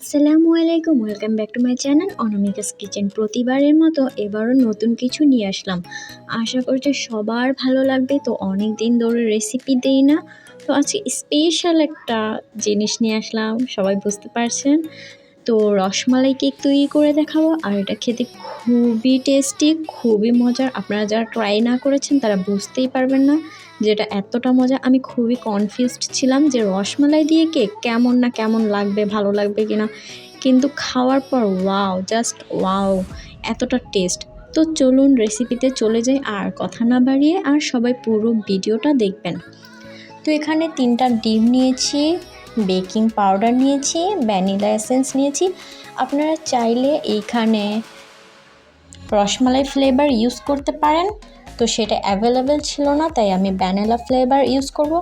আসসালামু আলাইকুম welcome back to my channel Anamika's kitchen প্রতিবারের মতো এবারও নতুন কিছু নিয়ে আসলাম। আশা করছি সবার ভালো লাগবে, তো অনেক দিন ধরে রেসিপি দেই না। তো আজকে স্পেশাল একটা জিনিস নিয়ে আসলাম, সবাই বুঝতে পারছেন? তো রসমালাই কেক তৈরি করে দেখাবো, আর এটা খেতে খুবই টেস্টি খুবই মজার। আপনারা যারা ট্রাই না করেছেন, তারা বুঝতেই পারবেন না। যেটা এতটা মজা, আমি খুবই কনফিউজড ছিলাম যে রসমালাই দিয়ে কেক কেমন না কেমন লাগবে, ভালো লাগবে কি না কিন্তু খাওয়ার পর ওয়াও জাস্ট ওয়াও এতটা টেস্ট তো চলুন রেসিপিতে চলে যাই, আর কথা না বাড়িয়ে আর সবাই পুরো ভিডিওটা দেখবেন। তো এখানে তিনটা ডিম নিয়েছি বেকিং পাউডার নিয়েছি ভ্যানিলা এসেন্স নিয়েছি। আপনারা চাইলে এইখানে রসমালাই ফ্লেভার ইউজ করতে পারেন। তো সেটা অ্যাভেলেবেল ছিল না, তাই আমি ভ্যানিলা ফ্লেভার ইউজ করব।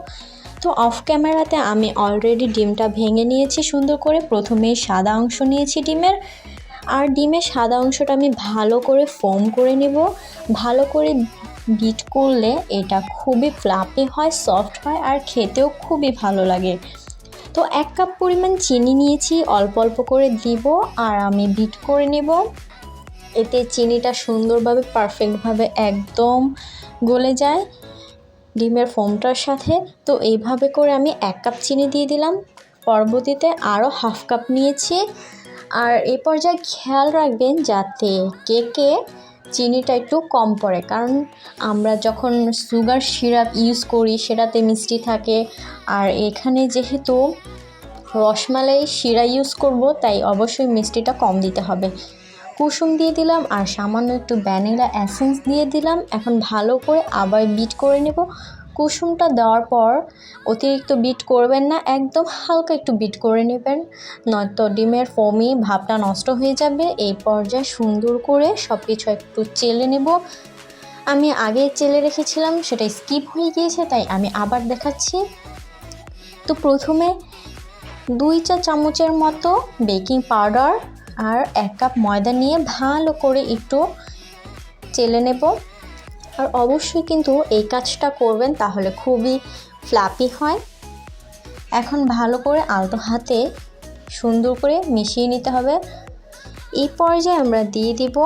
তো অফ ক্যামেরাতে আমি অলরেডি ডিমটা ভেঙে নিয়েছি সুন্দর করে। প্রথমে সাদা অংশ নিয়েছি ডিমের। আর ডিমের সাদা অংশটা আমি ভালো করে ফোম করে নেব। ভালো করে বিট করলে এটা খুবই ফ্লাপি হয় সফট হয় আর খেতেও খুবই ভালো লাগে। তো এক কাপ পরিমাণ চিনি নিয়েছি, অল্প অল্প করে দিব আর আমি বিট করে নেব। এতে চিনিটা সুন্দরভাবে পারফেক্টভাবে একদম গলে যায় ডিমের ফোমটার সাথে। তো এইভাবে করে আমি এক কাপ চিনি দিয়ে দিলাম। পরবর্তীতে আরও হাফ কাপ নিয়েছি। আর এ পর্যায়ে খেয়াল রাখবেন যাতে কেকে চিনিটা একটু কম পড়ে। কারণ আমরা যখন সুগার সিরাপ ইউজ করি, সেটাতে মিষ্টি থাকে। আর এখানে যেহেতু রসমালাই শিরা ইউজ করব, তাই অবশ্যই মিষ্টিটা কম দিতে হবে। কুসুম দিয়ে দিলাম আর সামান্য একটু ভ্যানিলা অ্যাসেন্স দিয়ে দিলাম। এখন ভালো করে আবার বিট করে নেব। কুসুমটা দেওয়ার পর অতিরিক্ত বিট করবেন না, একদম হালকা একটু বিট করে নেবেন। নয়তো ডিমের ফোমি ভাবটা নষ্ট হয়ে যাবে। এই পর্যায়ে সুন্দর করে সব কিছু একটু চেলে নেব। আমি আগে চেলে রেখেছিলাম, সেটা স্কিপ হয়ে গিয়েছে, তাই আমি আবার দেখাচ্ছি। তো প্রথমে দুই চা চামচের মতো বেকিং পাউডার আর এক কাপ ময়দা নিয়ে ভালো করে একটু চেলে নেব। আর অবশ্যই কিন্তু এই কাজটা করবেন তাহলে খুবই ফ্লাপি হয়। এখন ভালো করে আলতো হাতে সুন্দর করে মিশিয়ে নিতে হবে। এই পর্যায়ে আমরা দিয়ে দিব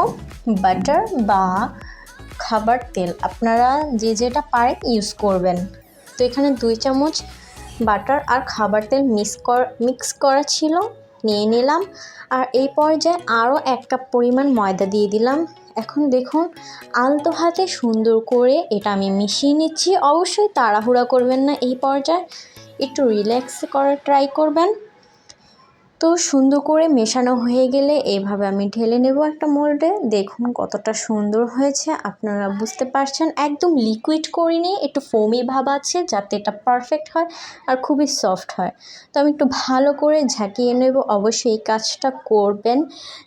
বাটার বা খাবার তেল। আপনারা যে যেটা পারেন ইউজ করবেন। তো এখানে দুই চামচ বাটার আর খাবার তেল মিক্স কর মিক্স করা ছিল। নিয়ে নিলাম। আর এই পর্যায়ে আরও এক কাপ পরিমাণ ময়দা দিয়ে দিলাম। এখন দেখুন, আলতো হাতে সুন্দর করে এটা আমি মিশিয়ে নিচ্ছি। অবশ্যই তাড়াহুড়া করবেন না এই পর্যায়ে। একটু রিল্যাক্স করার ট্রাই করবেন। তো সুন্দর করে মেশানো হয়ে গেলে এইভাবে আমি ঢেলে নেব একটা মোল্ডে। দেখুন কতটা সুন্দর হয়েছে, আপনারা বুঝতে পারছেন। একদম লিকুইড করিনি একটু ফোমি ভাব আছে যাতে এটা পারফেক্ট হয় আর খুবই সফট হয়। তো আমি একটু ভালো করে ঝাঁকিয়ে নেব। অবশ্যই এই কাজটা করবেন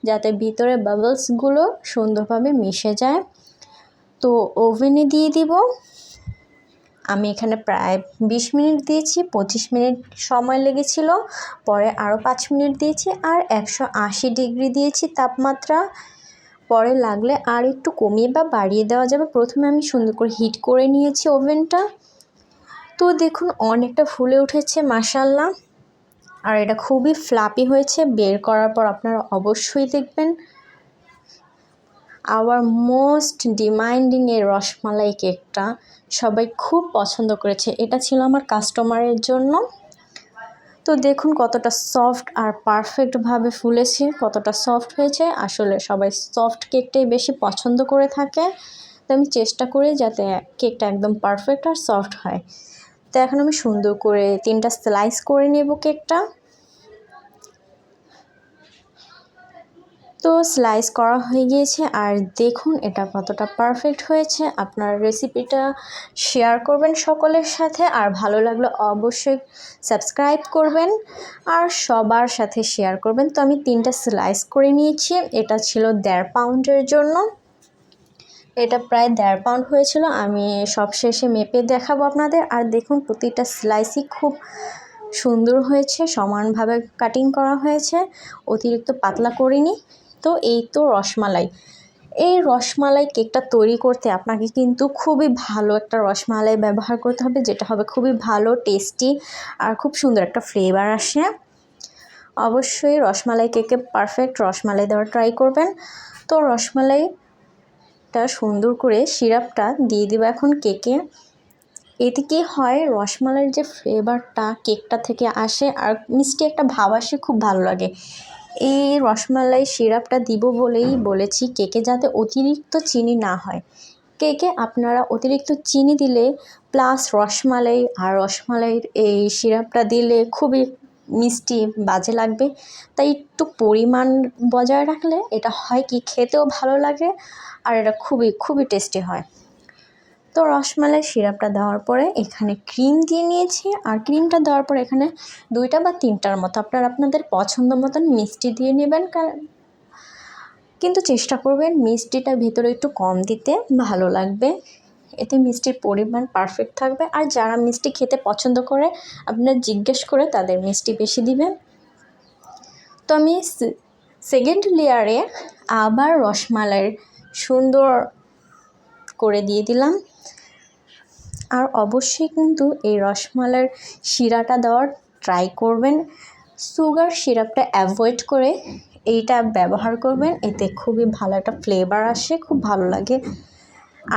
যাতে ভিতরে বাবলসগুলো সুন্দরভাবে মিশে যায়। তো ওভেনে দিয়ে দিব। আমি এখানে প্রায় বিশ মিনিট দিয়েছি, পঁচিশ মিনিট সময় লেগেছিল, পরে আরও পাঁচ মিনিট দিয়েছি আর একশো আশি ডিগ্রি দিয়েছি তাপমাত্রা। পরে লাগলে আর একটু কমিয়ে বা বাড়িয়ে দেওয়া যাবে। প্রথমে আমি সুন্দর করে হিট করে নিয়েছি ওভেনটা। তো দেখুন, অনেকটা ফুলে উঠেছে মাসাল্লাহ আর এটা খুবই ফ্লাপি হয়েছে, বের করার পর আপনারা অবশ্যই দেখবেন। আওয়ার মোস্ট ডিমান্ডিং এই রসমালাই কেকটা সবাই খুব পছন্দ করেছে। এটা ছিল আমার কাস্টমারের জন্য। তো দেখুন কতটা সফট আর পারফেক্টভাবে ফুলেছে, কতটা সফট হয়েছে। আসলে সবাই সফট কেকটাই বেশি পছন্দ করে থাকে। তো আমি চেষ্টা করি যাতে কেকটা একদম পারফেক্ট আর সফট হয়। তো এখন আমি সুন্দর করে তিনটা স্লাইস করে নেব কেকটা তো স্লাইস করা হয়ে গিয়েছে। আর দেখুন এটা কতটা পারফেক্ট হয়েছে। আপনার রেসিপিটা শেয়ার করবেন সকলের সাথে। আর ভালো লাগলে অবশ্যই সাবস্ক্রাইব করবেন। আর সবার সাথে শেয়ার করবেন। তো আমি তিনটা স্লাইস করে নিয়েছি। এটা ছিল দেড় পাউন্ডের জন্য। এটা প্রায় দেড় পাউন্ড হয়েছিল। আমি সব শেষে মেপে দেখাবো আপনাদের। আর দেখুন প্রতিটা স্লাইসই খুব সুন্দর হয়েছে। সমানভাবে কাটিং করা হয়েছে। অতিরিক্ত পাতলা করিনি। তো এই তো রসমালাই। এই রসমালাই কেকটা তৈরি করতে আপনাকে কিন্তু খুবই ভালো একটা রসমালাই ব্যবহার করতে হবে, যেটা হবে খুবই ভালো, টেস্টি আর খুব সুন্দর একটা ফ্লেভার আসে। অবশ্যই রসমালাই কেকে পারফেক্ট রসমালাই দেওয়ার ট্রাই করবেন। তো রসমালাইটা সুন্দর করে সিরাপটা দিয়ে দেবো এখন কেকে। এতে কি হয় রসমালাইয়ের যে ফ্লেভারটা কেকটা থেকে আসে, আর মিষ্টি একটা ভাব আসে, খুব ভালো লাগে। এই রসমালাই সিরাপটা দিব বলেই বলেছি কেকে যাতে অতিরিক্ত চিনি না হয়। কেকে আপনারা অতিরিক্ত চিনি দিলে প্লাস রসমালাই আর রসমালাইয়ের এই সিরাপটা দিলে খুবই মিষ্টি বাজে লাগবে। তাই একটু পরিমাণ বজায় রাখলে এটা হয় কি খেতেও ভালো লাগে আর এটা খুবই খুবই টেস্টি হয়। তো রসমালাই সিরাপটা দেওয়ার পরে এখানে ক্রিম দিয়ে নিয়েছি। আর ক্রিমটা দেওয়ার পরে এখানে দুইটা বা তিনটার মতো, আপনারা আপনাদের পছন্দ মতন মিষ্টি দিয়ে নেবেন। কিন্তু চেষ্টা করবেন মিষ্টিটা ভেতরে একটু কম দিতে, ভালো লাগবে। এতে মিষ্টির পরিমাণ পারফেক্ট থাকবে। আর যারা মিষ্টি খেতে পছন্দ করে, আপনার জিজ্ঞেস করে তাদের মিষ্টি বেশি দিবেন। তো আমি সেকেন্ড লেয়ারে আবার রসমালাইয়ের সুন্দর করে দিয়ে দিলাম। আর অবশ্যই কিন্তু এই রসমালাইয়ের শিরাটা দেওয়ার ট্রাই করবেন। সুগার সিরাপটা অ্যাভয়েড করে এইটা ব্যবহার করবেন, এতে খুবই ভালো একটা ফ্লেভার আসে, খুব ভালো লাগে।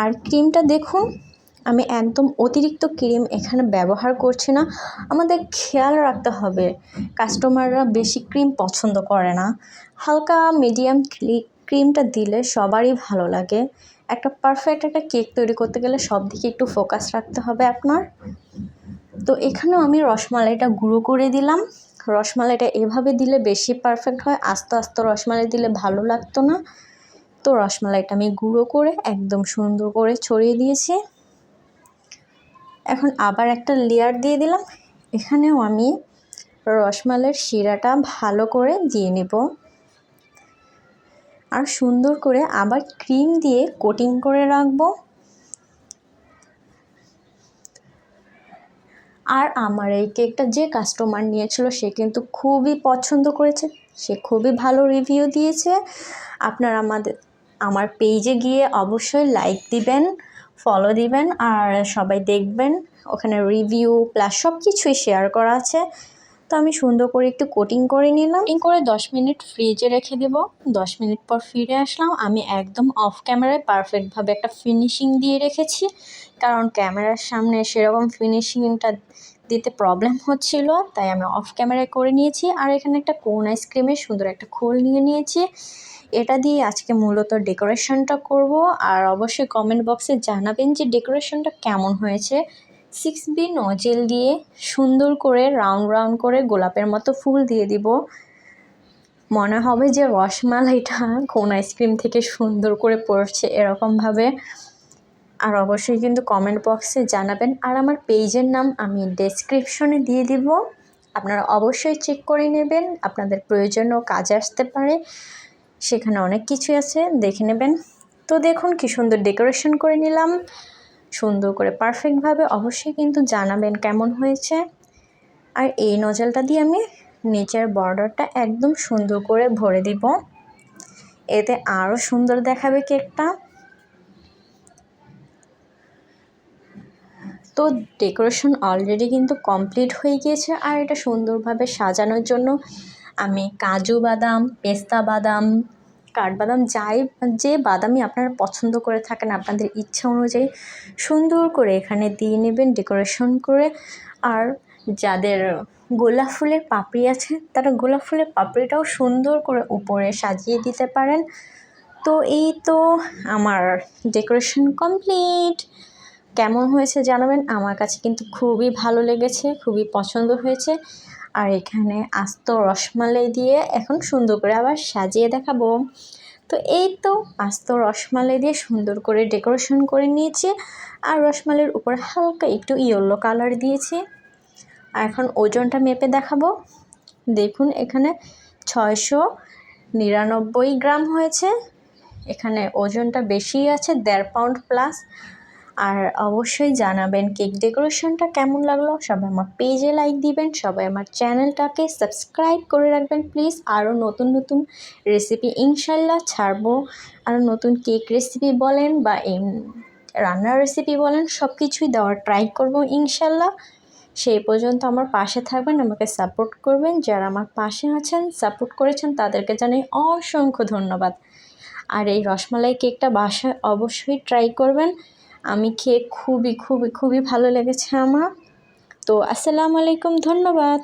আর ক্রিমটা দেখুন, আমি একদম অতিরিক্ত ক্রিম এখানে ব্যবহার করছি না। আমাদের খেয়াল রাখতে হবে কাস্টমাররা বেশি ক্রিম পছন্দ করে না। হালকা মিডিয়াম ক্রিমটা দিলে সবারই ভালো লাগে। একটা পারফেক্ট একটা কেক তৈরি করতে গেলে সব দিকে একটু ফোকাস রাখতে হবে আপনার। তো এখানেও আমি রসমালাইটা গুঁড়ো করে দিলাম। রসমালাইটা এভাবে দিলে বেশি পারফেক্ট হয়, আস্তে আস্তে রসমালাই দিলে ভালো লাগতো না। তো রসমালাইটা আমি গুঁড়ো করে একদম সুন্দর করে ছড়িয়ে দিয়েছি। এখন আবার একটা লেয়ার দিয়ে দিলাম। এখানেও আমি রসমালাইয়ের শিরাটা ভালো করে দিয়ে নেব। আর সুন্দর করে আবার ক্রিম দিয়ে কোটিং করে রাখব। আর আমার এই কেকটা যে কাস্টমার নিয়েছিল, সে কিন্তু খুবই পছন্দ করেছে। সে খুবই ভালো রিভিউ দিয়েছে। আপনারা আমাদের, আমার পেজে গিয়ে অবশ্যই লাইক দিবেন ফলো দিবেন, আর সবাই দেখবেন। ওখানে রিভিউ প্লাস সব কিছুই শেয়ার করা আছে। তো আমি সুন্দর করে একটু কোটিং করে নিলাম। কোটিং করে দশ মিনিট ফ্রিজে রেখে দেব। দশ মিনিট পর ফিরে আসলাম। আমি একদম অফ ক্যামেরায় পারফেক্টভাবে একটা ফিনিশিং দিয়ে রেখেছি। কারণ ক্যামেরার সামনে সেরকম ফিনিশিংটা দিতে প্রবলেম হচ্ছিল, তাই আমি অফ ক্যামেরায় করে নিয়েছি। আর এখানে একটা কোন আইসক্রিমের সুন্দর একটা খোল নিয়ে নিয়েছি। এটা দিয়ে আজকে মূলত ডেকোরেশনটা করব। আর অবশ্যই কমেন্ট বক্সে জানাবেন যে ডেকোরেশনটা কেমন হয়েছে। সিক্স বি নজেল দিয়ে সুন্দর করে রাউন্ড রাউন্ড করে গোলাপের মতো ফুল দিয়ে দিব। মনে হবে যে রসমালাইটা কোন আইসক্রিম থেকে সুন্দর করে পড়ছে এরকমভাবে আর অবশ্যই কিন্তু কমেন্ট বক্সে জানাবেন। আর আমার পেজের নাম আমি ডেসক্রিপশনে দিয়ে দিব। আপনারা অবশ্যই চেক করে নেবেন। আপনাদের প্রয়োজনও কাজে আসতে পারে। সেখানে অনেক কিছুই আছে, দেখে নেবেন। তো দেখুন কি সুন্দর ডেকোরেশন করে নিলাম। সুন্দর করে পারফেক্টভাবে অবশ্যই কিন্তু জানাবেন কেমন হয়েছে। আর এই নজলটা দিয়ে আমি নিচের বর্ডারটা একদম সুন্দর করে ভরে দিব। এতে আরও সুন্দর দেখাবে কেকটা। তো ডেকোরেশন অলরেডি কিন্তু কমপ্লিট হয়ে গিয়েছে আর এটা সুন্দরভাবে সাজানোর জন্য আমি কাজু বাদাম, পেস্তা বাদাম কাঠবাদাম যাই, যে বাদামই আপনারা পছন্দ করে থাকেন, আপনাদের ইচ্ছা অনুযায়ী সুন্দর করে এখানে দিয়ে নেবেন ডেকোরেশন করে। আর যাদের গোলাপ ফুলের পাপড়ি আছে, তারা গোলাপ ফুলের পাপড়িটাও সুন্দর করে উপরে সাজিয়ে দিতে পারেন। তো এই তো আমার ডেকোরেশন কমপ্লিট কেমন হয়েছে জানাবেন? আমার কাছে কিন্তু খুবই ভালো লেগেছে, খুবই পছন্দ হয়েছে। আর এখানে আস্ত রসমালাই দিয়ে এখন সুন্দর করে আবার সাজিয়ে দেখাবো। তো এই তো আস্ত রসমালাই দিয়ে সুন্দর করে ডেকোরেশন করে নিয়েছি। আর রসমালাইয়ের উপর হালকা একটু ইয়েলো কালার দিয়েছি। আর এখন ওজনটা মেপে দেখাবো। দেখুন, এখানে ছয়শো নিরানব্বই গ্রাম হয়েছে। এখানে ওজনটা বেশি আছে, দেড় পাউন্ড প্লাস। আর অবশ্যই জানাবেন কেক ডেকোরেশনটা কেমন লাগল? সবাই আমার পেজে লাইক দিবেন, সবাই আমার চ্যানেলটাকে সাবস্ক্রাইব করে রাখবেন, প্লিজ। আরও নতুন নতুন রেসিপি ইনশাল্লাহ ছাড়বো। আরও নতুন কেক রেসিপি বলেন বা রান্নার রেসিপি বলেন সব কিছুই দেওয়ার ট্রাই করব ইনশাল্লাহ। সেই পর্যন্ত আমার পাশে থাকবেন, আমাকে সাপোর্ট করবেন। যারা আমার পাশে আছেন, সাপোর্ট করেছেন, তাদেরকে জানাই অসংখ্য ধন্যবাদ। আর এই রসমালাই কেকটা বাসায় অবশ্যই ট্রাই করবেন। আমি খেয়ে খুবই খুবই খুবই ভালো লেগেছে আমার তো আসসালামু আলাইকুম ধন্যবাদ।